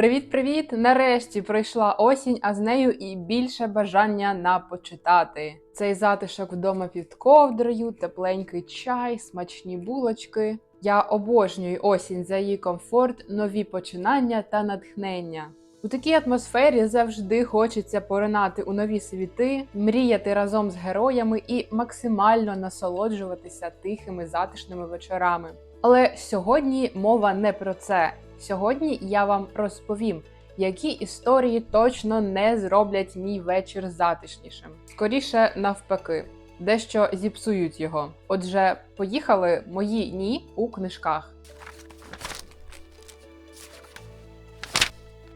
Привіт-привіт! Нарешті пройшла осінь, а з нею і більше бажання на почитати. Цей затишок вдома під ковдрою, тепленький чай, смачні булочки. Я обожнюю осінь за її комфорт, нові починання та натхнення. У такій атмосфері завжди хочеться поринати у нові світи, мріяти разом з героями і максимально насолоджуватися тихими затишними вечорами. Але сьогодні мова не про це. Сьогодні я вам розповім, які історії точно не зроблять мій вечір затишнішим. Скоріше навпаки, дещо зіпсують його. Отже, поїхали мої ні у книжках.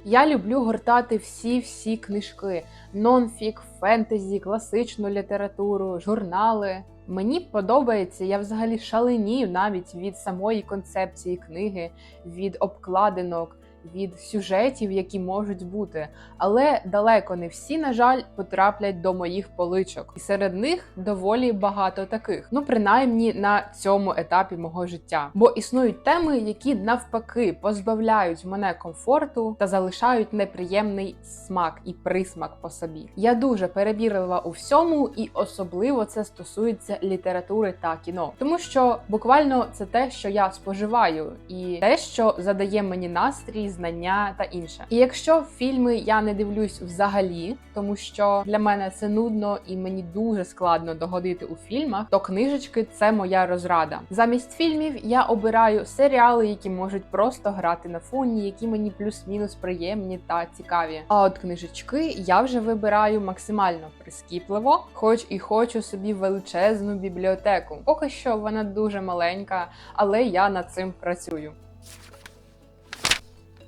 Я люблю гортати всі-всі книжки: нонфік, фентезі, класичну літературу, журнали. Мені подобається, я взагалі шаленію навіть від самої концепції книги, від обкладинок, від сюжетів, які можуть бути. Але далеко не всі, на жаль, потраплять до моїх поличок, і серед них доволі багато таких. Ну, принаймні на цьому етапі мого життя. Бо існують теми, які навпаки позбавляють мене комфорту та залишають неприємний смак і присмак по собі. Я дуже перебірлива у всьому, і особливо це стосується літератури та кіно, тому що буквально це те, що я споживаю, і те, що задає мені настрій, знання та інше. І якщо фільми я не дивлюсь взагалі, тому що для мене це нудно і мені дуже складно догодити у фільмах, то книжечки це моя розрада. Замість фільмів я обираю серіали, які можуть просто грати на фоні, які мені плюс-мінус приємні та цікаві. А от книжечки я вже вибираю максимально прискіпливо, хоч і хочу собі величезну бібліотеку. Поки що вона дуже маленька, але я над цим працюю.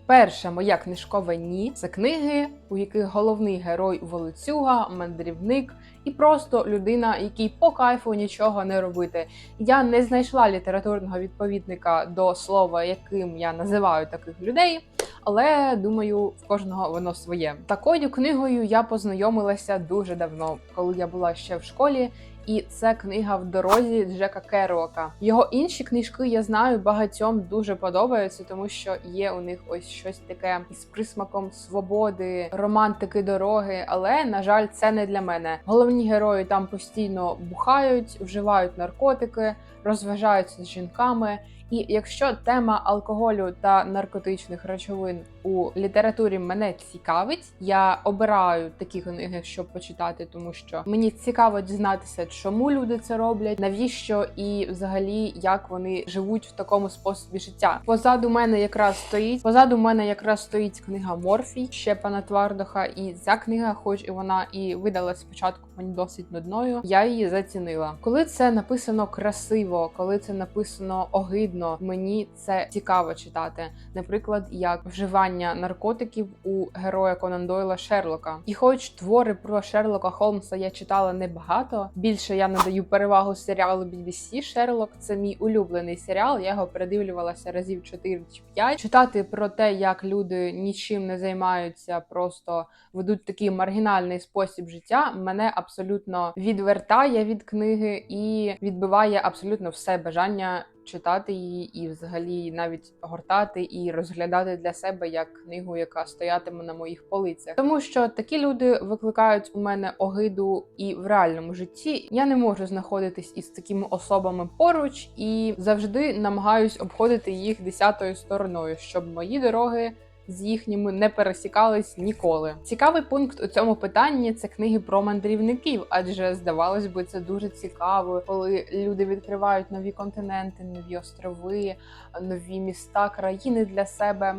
Перше моя книжкове ні це книги, у яких головний герой волоцюга, мандрівник і просто людина, який по кайфу нічого не робити. Я не знайшла літературного відповідника до слова, яким я називаю таких людей. Але думаю, в кожного воно своє. Такою книгою я познайомилася дуже давно, коли я була ще в школі. І це книга в дорозі Джека Керуака. Його інші книжки я знаю багатьом дуже подобаються, тому що є у них ось щось таке із присмаком свободи, романтики дороги. Але на жаль, це не для мене. Головні герої там постійно бухають, вживають наркотики, розважаються з жінками. І якщо тема алкоголю та наркотичних речовин у літературі мене цікавить, я обираю такі книги, щоб почитати, тому що мені цікаво дізнатися, чому люди це роблять, навіщо і взагалі як вони живуть в такому способі життя. Позаду мене якраз стоїть. Позаду мене якраз стоїть книга Морфій Щепана Твардоха, і ця книга, хоч і вона і видалась спочатку мені досить нудною, я її зацінила. Коли це написано красиво, коли це написано огидно, мені це цікаво читати. Наприклад, як вживання наркотиків у героя Конан Дойла Шерлока. І хоч твори про Шерлока Холмса я читала небагато, більше я надаю перевагу серіалу BBC Шерлок. Це мій улюблений серіал. Я його передивлювалася разів 4 чи 5. Читати про те, як люди нічим не займаються, просто ведуть такий маргінальний спосіб життя, мене абсолютно відвертає від книги і відбиває абсолютно все бажання читати її і, взагалі, навіть гортати і розглядати для себе як книгу, яка стоятиме на моїх полицях, тому що такі люди викликають у мене огиду і в реальному житті. Я не можу знаходитись із такими особами поруч і завжди намагаюсь обходити їх десятою стороною, щоб мої дороги з їхніми не пересікались ніколи. Цікавий пункт у цьому питанні це книги про мандрівників, адже здавалось би, це дуже цікаво, коли люди відкривають нові континенти, нові острови, нові міста, країни для себе.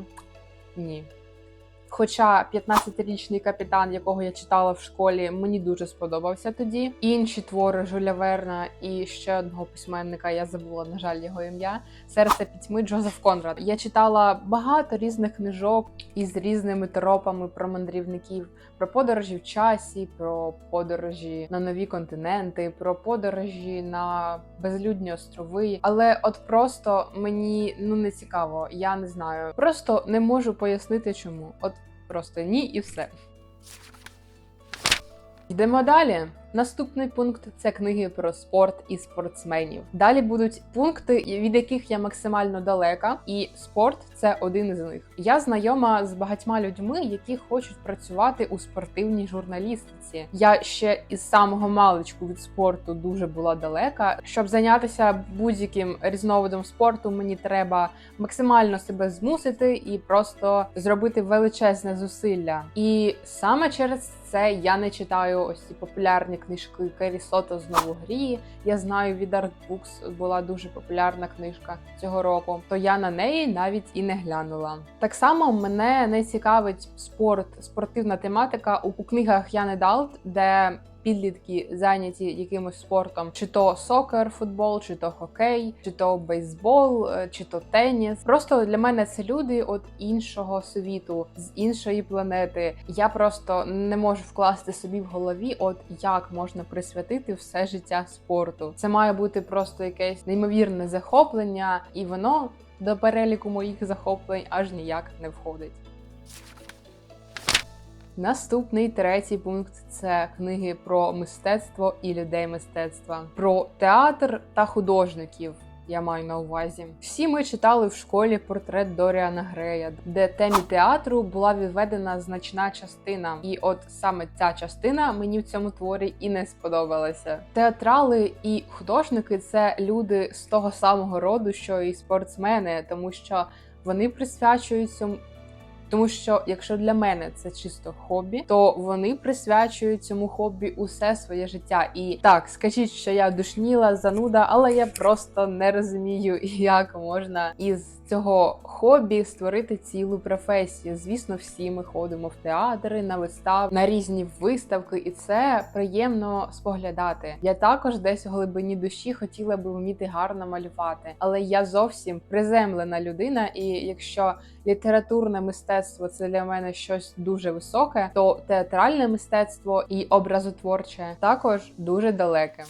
Ні. Хоча 15-річний капітан, якого я читала в школі, мені дуже сподобався тоді. Інші твори Жюля Верна і ще одного письменника, я забула, на жаль, його ім'я. Серце пітьми Джозеф Конрад. Я читала багато різних книжок із різними тропами про мандрівників, про подорожі в часі, про подорожі на нові континенти, про подорожі на безлюдні острови. Але от просто мені ну не цікаво, я не знаю. Просто не можу пояснити, чому. От Просто ні і все. Йдемо далі. Наступний пункт це книги про спорт і спортсменів. Далі будуть пункти, від яких я максимально далека, і спорт це один із них. Я знайома з багатьма людьми, які хочуть працювати у спортивній журналістиці. Я ще із самого маличку від спорту дуже була далека. Щоб зайнятися будь-яким різновидом спорту, мені треба максимально себе змусити і просто зробити величезне зусилля. І саме через це я не читаю ось ці популярні книжки Керрі Сото знову грі. Я знаю від Artbooks була дуже популярна книжка цього року. То я на неї навіть і не глянула. Так само мене не цікавить спорт, спортивна тематика у книгах Яни Далт, де підлітки зайняті якимось спортом, чи то сокер, футбол, чи то хокей, чи то бейсбол, е, чи то теніс. Просто для мене це люди от іншого світу, з іншої планети. Я просто не можу вкласти собі в голові, от як можна присвятити все життя спорту. Це має бути просто якесь неймовірне захоплення, і воно до переліку моїх захоплень аж ніяк не входить. Наступний третій пункт це книги про мистецтво і людей мистецтва, про театр та художників. Я маю на увазі. Всі ми читали в школі портрет Доріана Грея, де темі театру була відведена значна частина, і от саме ця частина мені в цьому творі і не сподобалася. Театрали і художники це люди з того самого роду, що і спортсмени, тому що вони присвячують цьому тому що якщо для мене це чисто хобі, то вони присвячують цьому хобі усе своє життя. І так, скажіть, що я душніла, зануда, але я просто не розумію, як можна із цього хобі створити цілу професію. Звісно, всі ми ходимо в театри, на вистав, на різні виставки, і це приємно споглядати. Я також десь у глибині душі хотіла би вміти гарно малювати, але я зовсім приземлена людина, і якщо літературне мистецтво це для мене щось дуже високе, то театральне мистецтво і образотворче також дуже далеке.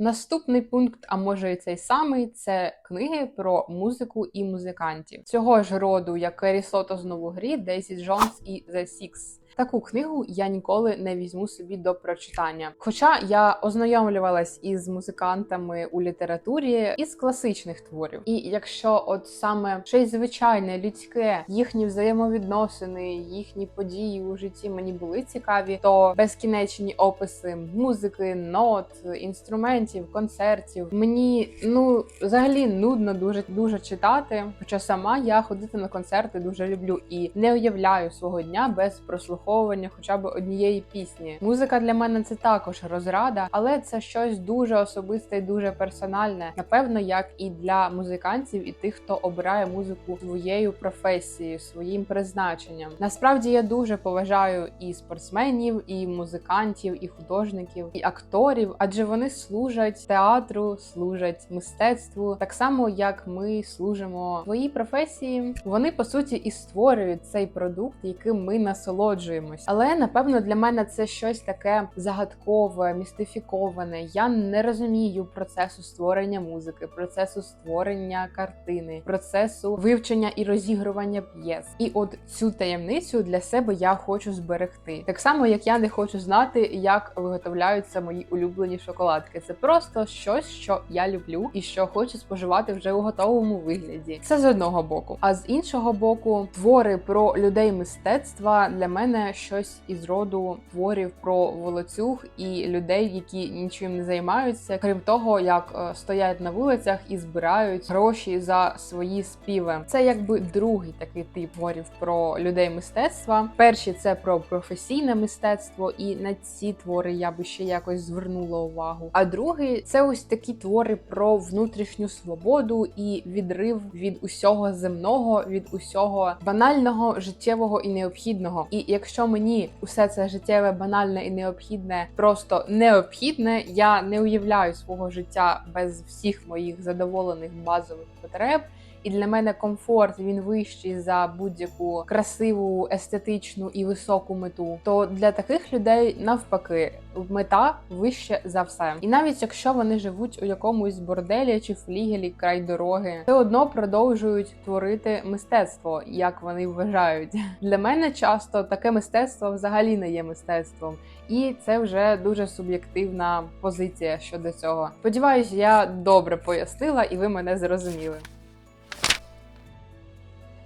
Наступний пункт, а може і цей самий, це книги про музику і музикантів цього ж роду, як Керрі Сото знову грі, Дейсі Джонс і The Six. Таку книгу я ніколи не візьму собі до прочитання. Хоча я ознайомлювалась із музикантами у літературі із класичних творів. І якщо от саме щось звичайне, людське, їхні взаємовідносини, їхні події у житті мені були цікаві, то безкінечні описи музики, нот, інструментів, концертів мені ну взагалі нудно дуже дуже читати. Хоча сама я ходити на концерти дуже люблю і не уявляю свого дня без прослуховування прослуховування хоча б однієї пісні. Музика для мене це також розрада, але це щось дуже особисте і дуже персональне. Напевно, як і для музикантів, і тих, хто обирає музику своєю професією, своїм призначенням. Насправді я дуже поважаю і спортсменів, і музикантів, і художників, і акторів, адже вони служать театру, служать мистецтву, так само як ми служимо своїй професії. Вони по суті і створюють цей продукт, яким ми насолоджуємо насолоджуємось. Але напевно для мене це щось таке загадкове, містифіковане. Я не розумію процесу створення музики, процесу створення картини, процесу вивчення і розігрування п'єс. І от цю таємницю для себе я хочу зберегти. Так само, як я не хочу знати, як виготовляються мої улюблені шоколадки. Це просто щось, що я люблю і що хочу споживати вже у готовому вигляді. Це з одного боку. А з іншого боку, твори про людей мистецтва для мене щось із роду творів про волоцюг і людей, які нічим не займаються, крім того, як е, стоять на вулицях і збирають гроші за свої співи. Це якби другий такий тип творів про людей мистецтва. Перші це про професійне мистецтво, і на ці твори я би ще якось звернула увагу. А другий це ось такі твори про внутрішню свободу і відрив від усього земного, від усього банального, життєвого і необхідного. І якщо якщо мені усе це життєве, банальне і необхідне, просто необхідне, я не уявляю свого життя без всіх моїх задоволених базових потреб. І для мене комфорт він вищий за будь-яку красиву, естетичну і високу мету, то для таких людей навпаки мета вище за все. І навіть якщо вони живуть у якомусь борделі чи флігелі край дороги, все одно продовжують творити мистецтво, як вони вважають. Для мене часто таке мистецтво взагалі не є мистецтвом. І це вже дуже суб'єктивна позиція щодо цього. Сподіваюсь, я добре пояснила, і ви мене зрозуміли.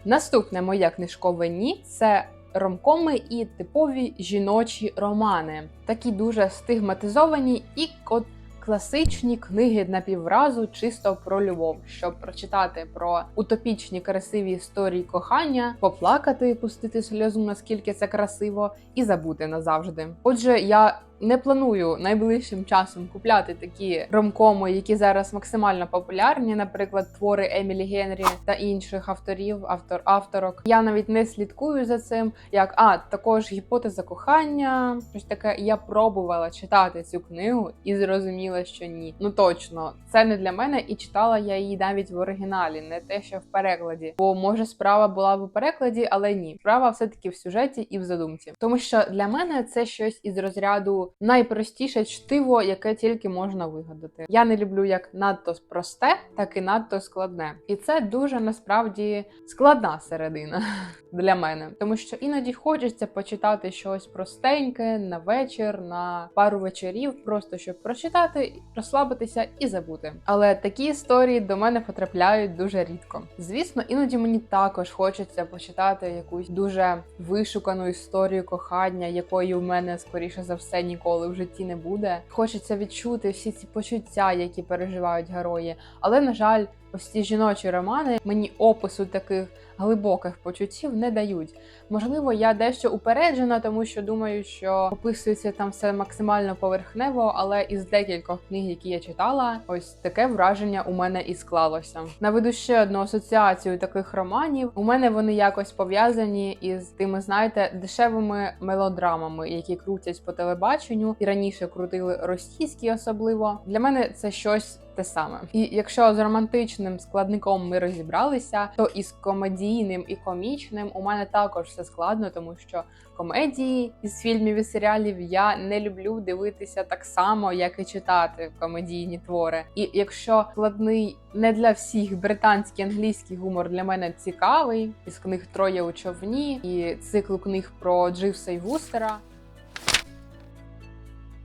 Наступне моє книжкове ні це ромкоми і типові жіночі романи, такі дуже стигматизовані і от класичні книги на півразу чисто про любов, щоб прочитати про утопічні красиві історії кохання, поплакати, пустити сльозу, наскільки це красиво, і забути назавжди. Отже, я не планую найближчим часом купляти такі ромкоми, які зараз максимально популярні, наприклад, твори Емілі Генрі та інших авторів, автор авторок. Я навіть не слідкую за цим. Як а також гіпотеза кохання, щось таке. Я пробувала читати цю книгу і зрозуміла, що ні. Ну точно, це не для мене, і читала я її навіть в оригіналі, не те, що в перекладі. Бо може справа була в перекладі, але ні. Справа все таки в сюжеті і в задумці. Тому що для мене це щось із розряду найпростіше чтиво, яке тільки можна вигадати. Я не люблю як надто просте, так і надто складне. І це дуже насправді складна середина для мене, тому що іноді хочеться почитати щось простеньке на вечір, на пару вечорів, просто щоб прочитати, розслабитися і забути. Але такі історії до мене потрапляють дуже рідко. Звісно, іноді мені також хочеться почитати якусь дуже вишукану історію кохання, якої в мене скоріше за все ніколи в житті не буде. Хочеться відчути всі ці почуття, які переживають герої. Але на жаль, ось ці жіночі романи мені опису таких глибоких почуттів не дають. Можливо, я дещо упереджена, тому що думаю, що описується там все максимально поверхнево, але із декількох книг, які я читала, ось таке враження у мене і склалося. Наведу ще одну асоціацію таких романів. У мене вони якось пов'язані із тими, знаєте, дешевими мелодрамами, які крутять по телебаченню і раніше крутили російські, особливо для мене це щось. Те саме, і якщо з романтичним складником ми розібралися, то із комедійним і комічним у мене також все складно, тому що комедії із фільмів і серіалів я не люблю дивитися так само, як і читати комедійні твори. І якщо складний не для всіх британський англійський гумор для мене цікавий, із книг Троє у човні і циклу книг про Дживса і Вустера.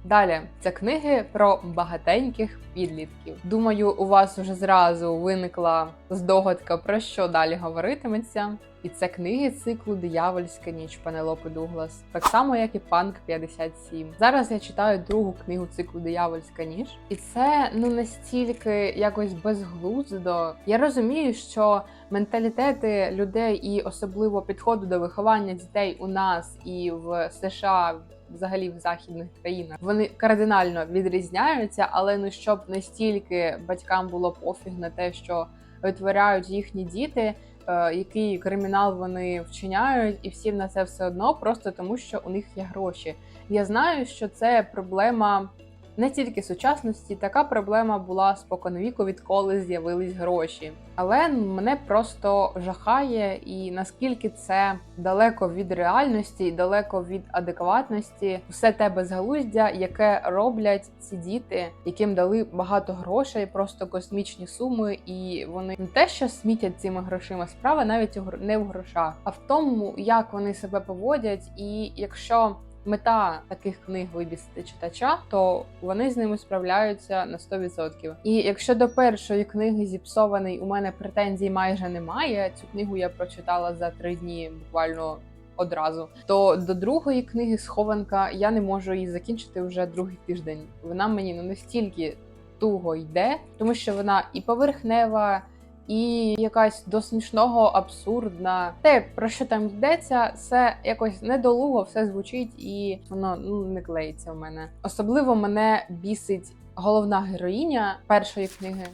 Далі це книги про багатеньких підлітків. Думаю, у вас вже зразу виникла здогадка про що далі говоритиметься. І це книги циклу Диявольська ніч Пенелопи Дуглас, так само як і Панк 57. Зараз я читаю другу книгу циклу Диявольська ніч, і це ну настільки якось безглуздо. Я розумію, що менталітети людей і особливо підходу до виховання дітей у нас і в США. Взагалі в західних країнах вони кардинально відрізняються, але ну щоб настільки батькам було пофіг на те, що витворяють їхні діти, е, який кримінал вони вчиняють, і всім на це все одно, просто тому що у них є гроші. Я знаю, що це проблема не тільки сучасності, така проблема була споконвіку, відколи з'явились гроші. Але мене просто жахає, і наскільки це далеко від реальності, і далеко від адекватності, все те безглуздя, яке роблять ці діти, яким дали багато грошей, просто космічні суми, і вони не те, що смітять цими грошима, справа навіть не в грошах, а в тому, як вони себе поводять, і якщо мета таких книг вибісити читача, то вони з ними справляються на 100%. І якщо до першої книги зіпсований у мене претензій майже немає, цю книгу я прочитала за три дні буквально. Одразу то до другої книги схованка я не можу її закінчити вже другий тиждень. Вона мені ну настільки туго йде, тому що вона і поверхнева, і якась до смішного абсурдна. Те, про що там йдеться, це якось недолуго все звучить і воно ну не клеїться в мене. Особливо мене бісить головна героїня першої книги.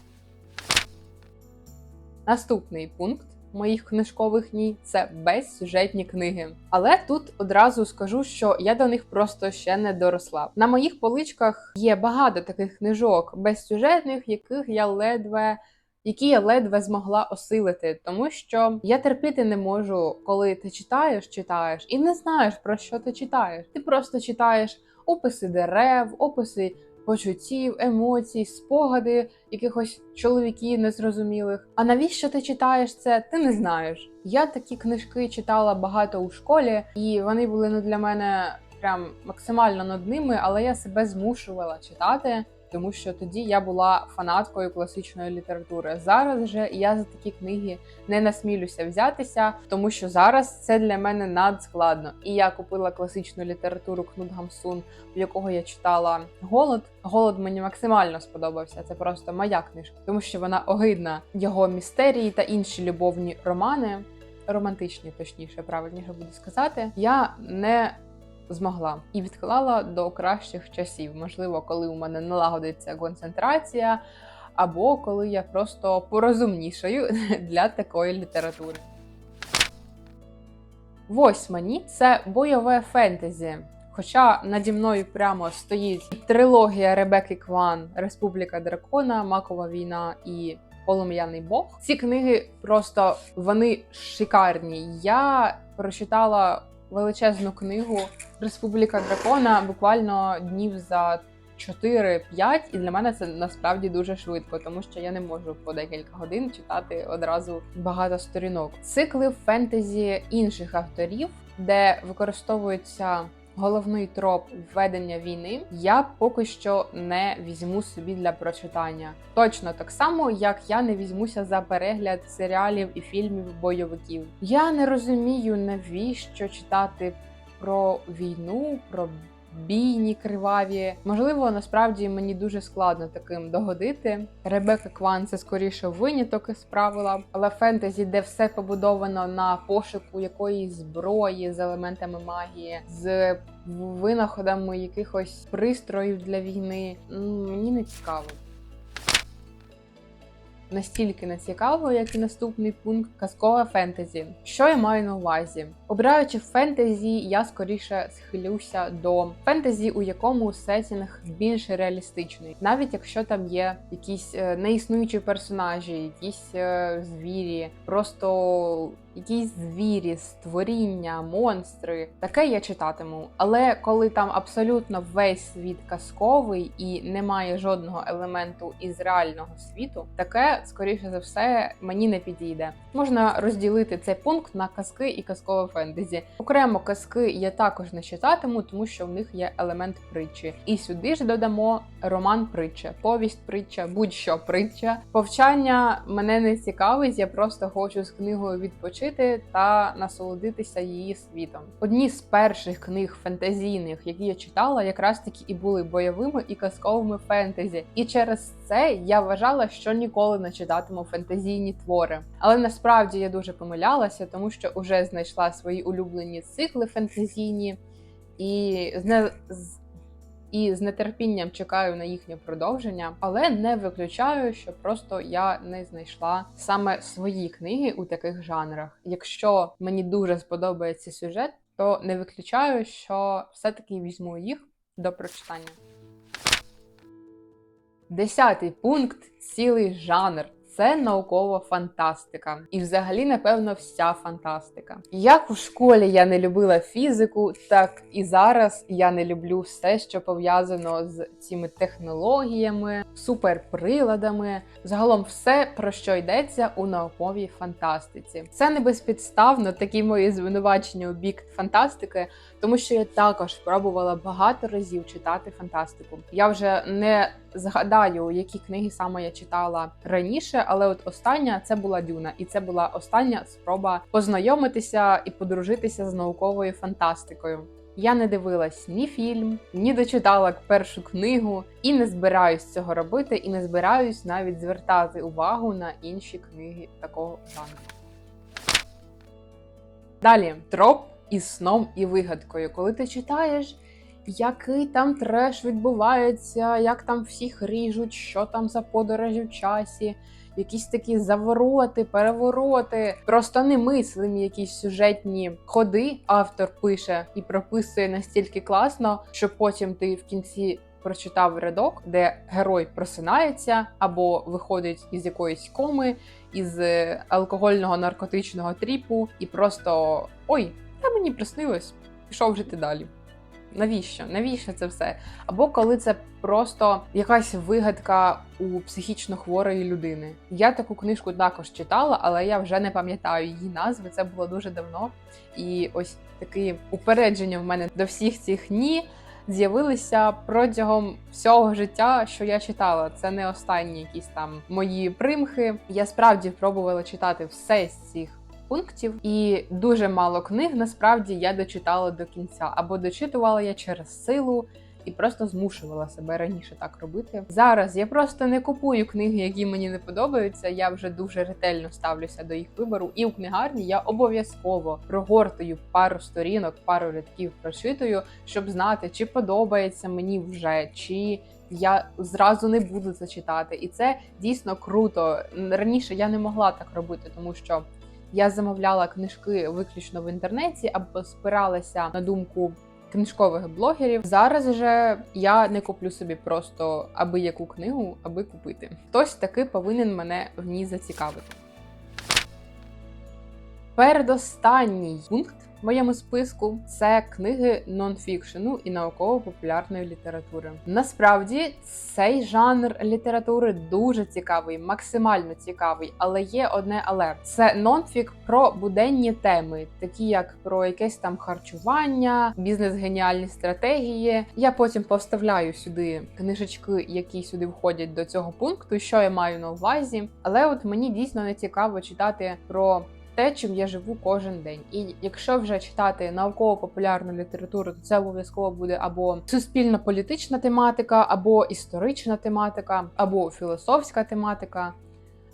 Наступний пункт. Моїх книжкових ні це безсюжетні книги. Але тут одразу скажу, що я до них просто ще не доросла. На моїх поличках є багато таких книжок безсюжетних, яких я ледве які я ледве змогла осилити, тому що я терпіти не можу, коли ти читаєш, читаєш і не знаєш про що ти читаєш. Ти просто читаєш описи дерев, описи почуттів, емоцій, спогади якихось чоловіків незрозумілих. А навіщо ти читаєш це? Ти не знаєш. Я такі книжки читала багато у школі, і вони були ну для мене прям максимально нудними, але я себе змушувала читати. Тому що тоді я була фанаткою класичної літератури. Зараз же я за такі книги не насмілюся взятися, тому що зараз це для мене надскладно. І я купила класичну літературу Кнут Гамсун, в якого я читала голод. Голод мені максимально сподобався. Це просто моя книжка, тому що вона огидна. Його містерії та інші любовні романи, романтичні, точніше, правильніше буду сказати. Я не змогла і відклала до кращих часів. Можливо, коли у мене налагодиться концентрація, або коли я просто порозумнішаю для такої літератури. Восьма ніч це бойове фентезі. Хоча наді мною прямо стоїть трилогія Ребекки Кван, Республіка Дракона, Макова війна і Полум'яний Бог. Ці книги просто вони шикарні. Я прочитала величезну книгу Республіка Дракона буквально днів за 4-5, і для мене це насправді дуже швидко, тому що я не можу по декілька годин читати одразу багато сторінок. Цикли фентезі інших авторів, де використовується головний троп введення війни, я поки що не візьму собі для прочитання. Точно так само, як я не візьмуся за перегляд серіалів і фільмів бойовиків. Я не розумію, навіщо читати про війну, про бійні криваві. Можливо, насправді мені дуже складно таким догодити. Ребека Кван це скоріше виняток із правила, але фентезі, де все побудовано на пошуку якоїсь зброї з елементами магії, з винаходами якихось пристроїв для війни, мені не цікаво. Настільки не цікаво, як і наступний пункт казкове фентезі. Що я маю на увазі? Обираючи фентезі, я скоріше схилюся до фентезі, у якому сетінг більш реалістичний, навіть якщо там є якісь е, неіснуючі персонажі, якісь е, звірі, просто якісь звірі, створіння, монстри. Таке я читатиму. Але коли там абсолютно весь світ казковий і немає жодного елементу із реального світу, таке скоріше за все мені не підійде. Можна розділити цей пункт на казки і казкове фентезі. Окремо казки я також не читатиму, тому що в них є елемент притчі. І сюди ж додамо роман притча, повість притча, будь-що притча. Повчання мене не цікавить, я просто хочу з книгою відпочити та насолодитися її світом. Одні з перших книг фентезійних, які я читала, якраз таки і були бойовими і казковими фентезі. І через це я вважала, що ніколи не читатиму фентезійні твори. Але насправді я дуже помилялася, тому що вже знайшла свої улюблені цикли фентезійні і з і з нетерпінням чекаю на їхнє продовження, але не виключаю, що просто я не знайшла саме свої книги у таких жанрах. Якщо мені дуже сподобається сюжет, то не виключаю, що все-таки візьму їх до прочитання. Десятий пункт цілий жанр. Це наукова фантастика, і взагалі, напевно, вся фантастика. Як у школі я не любила фізику, так і зараз я не люблю все, що пов'язано з цими технологіями, суперприладами. Загалом, все про що йдеться у науковій фантастиці. Це не безпідставно такі мої звинувачення у бік фантастики, тому що я також пробувала багато разів читати фантастику. Я вже не згадаю, які книги саме я читала раніше, але от остання це була Дюна, і це була остання спроба познайомитися і подружитися з науковою фантастикою. Я не дивилась ні фільм, ні дочитала першу книгу, і не збираюсь цього робити, і не збираюсь навіть звертати увагу на інші книги такого жанру. Далі троп із сном і вигадкою. Коли ти читаєш, який там треш відбувається, як там всіх ріжуть, що там за подорожі в часі, якісь такі завороти, перевороти, просто немислимі якісь сюжетні ходи. Автор пише і прописує настільки класно, що потім ти в кінці прочитав рядок, де герой просинається або виходить із якоїсь коми, із е, алкогольного наркотичного тріпу, і просто ой, та мені приснилось, пішов жити далі. Навіщо? Навіщо це все? Або коли це просто якась вигадка у психічно хворої людини. Я таку книжку також читала, але я вже не пам'ятаю її назви. Це було дуже давно. І ось такі упередження в мене до всіх цих ні з'явилися протягом всього життя, що я читала. Це не останні якісь там мої примхи. Я справді пробувала читати все з цих пунктів, і дуже мало книг насправді я дочитала до кінця, або дочитувала я через силу. І просто змушувала себе раніше так робити. Зараз я просто не купую книги, які мені не подобаються. Я вже дуже ретельно ставлюся до їх вибору. І у книгарні я обов'язково прогортую пару сторінок, пару рядків прочитую, щоб знати, чи подобається мені вже, чи я зразу не буду це читати. І це дійсно круто. Раніше я не могла так робити, тому що я замовляла книжки виключно в інтернеті або спиралася на думку книжкових блогерів. Зараз же я не куплю собі просто аби яку книгу, аби купити. Хтось таки повинен мене в ній зацікавити. Передостанній пункт моєму списку це книги нонфікшену і науково-популярної літератури. Насправді цей жанр літератури дуже цікавий, максимально цікавий, але є одне але це нонфік про буденні теми, такі як про якесь там харчування, бізнес-геніальні стратегії. Я потім поставляю сюди книжечки, які сюди входять до цього пункту, що я маю на увазі. Але от мені дійсно не цікаво читати про те, чим я живу кожен день. І якщо вже читати науково-популярну літературу, то це обов'язково буде або суспільно-політична тематика, або історична тематика, або філософська тематика.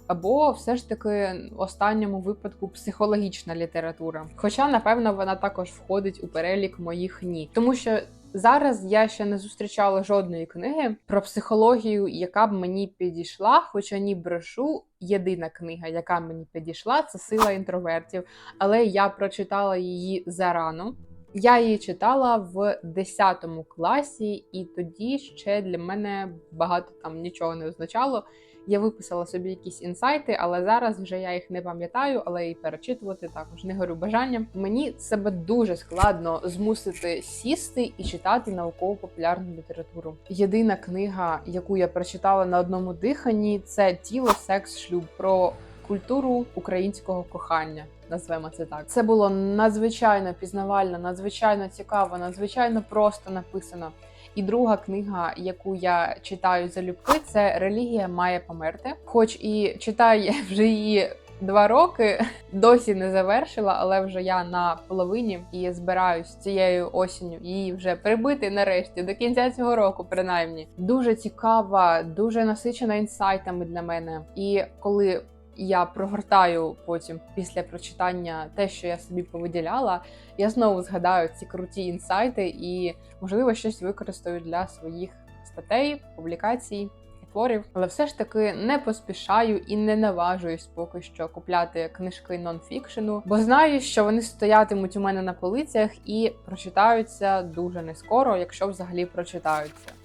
Або все ж таки в останньому випадку психологічна література. Хоча, напевно, вона також входить у перелік моїх ні, тому що зараз я ще не зустрічала жодної книги про психологію, яка б мені підійшла. Хоча ні брешу, єдина книга, яка мені підійшла, це сила інтровертів. Але я прочитала її зарано. Я її читала в 10 класі, і тоді ще для мене багато там нічого не означало. Я виписала собі якісь інсайти, але зараз вже я їх не пам'ятаю, але і перечитувати також не горю бажанням. Мені себе дуже складно змусити сісти і читати науково-популярну літературу. Єдина книга, яку я прочитала на одному диханні, це тіло, секс, шлюб про культуру українського кохання. Назвемо це так. Це було надзвичайно пізнавально, надзвичайно цікаво, надзвичайно просто написано. І друга книга, яку я читаю залюбки, це Релігія має померти. Хоч і читаю я вже її два роки, досі не завершила, але вже я на половині і збираюсь цією осінню її вже прибити нарешті до кінця цього року, принаймні. Дуже цікава, дуже насичена інсайтами для мене. І коли я прогортаю потім після прочитання те, що я собі повиділяла, я знову згадаю ці круті інсайти і, можливо, щось використаю для своїх статей, публікацій. Творів, але все ж таки не поспішаю і не наважуюсь поки що купляти книжки нонфікшену, бо знаю, що вони стоятимуть у мене на полицях і прочитаються дуже не скоро, якщо взагалі прочитаються.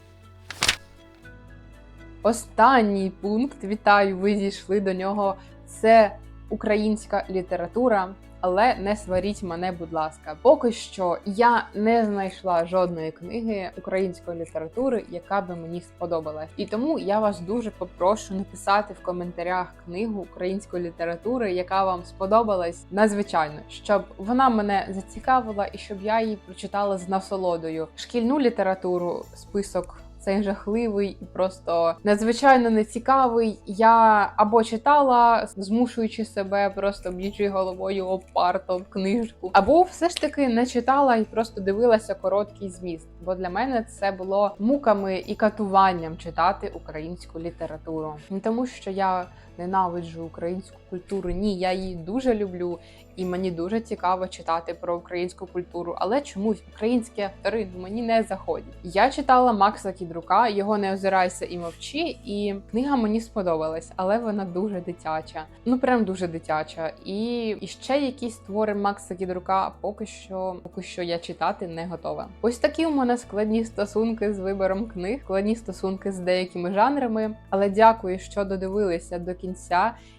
Останній пункт, вітаю, ви зійшли до нього. Це українська література, але не сваріть мене, будь ласка. Поки що я не знайшла жодної книги української літератури, яка би мені сподобалась. І тому я вас дуже попрошу написати в коментарях книгу української літератури, яка вам сподобалась надзвичайно, щоб вона мене зацікавила і щоб я її прочитала з насолодою. Шкільну літературу, список цей жахливий і просто надзвичайно нецікавий. Я або читала, змушуючи себе, просто б'ючи головою об парту в книжку, або все ж таки не читала і просто дивилася короткий зміст. Бо для мене це було муками і катуванням читати українську літературу, тому що я ненавиджу українську культуру. Ні, я її дуже люблю, і мені дуже цікаво читати про українську культуру, але чомусь українські автори мені не заходять. Я читала Макса Кідрука, його не озирайся і мовчи, і книга мені сподобалась, але вона дуже дитяча. Ну прям дуже дитяча. І, і ще якісь твори Макса Кідрука поки що, поки що я читати не готова. Ось такі у мене складні стосунки з вибором книг, складні стосунки з деякими жанрами. Але дякую, що додивилися до кінця.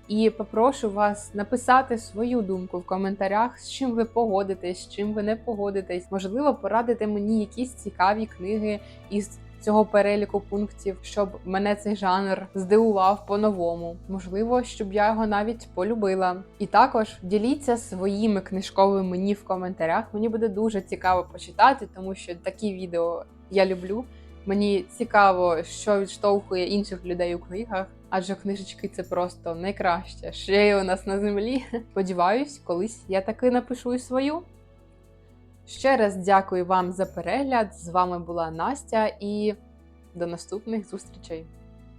І попрошу вас написати свою думку в коментарях, з чим ви погодитесь, з чим ви не погодитесь. Можливо, порадити мені якісь цікаві книги із цього переліку пунктів, щоб мене цей жанр здивував по-новому. Можливо, щоб я його навіть полюбила. І також діліться своїми книжковими мені в коментарях. Мені буде дуже цікаво почитати, тому що такі відео я люблю. Мені цікаво, що відштовхує інших людей у книгах, адже книжечки це просто найкраще, є у нас на землі. Сподіваюсь, колись я таки напишу і свою. Ще раз дякую вам за перегляд. З вами була Настя і до наступних зустрічей.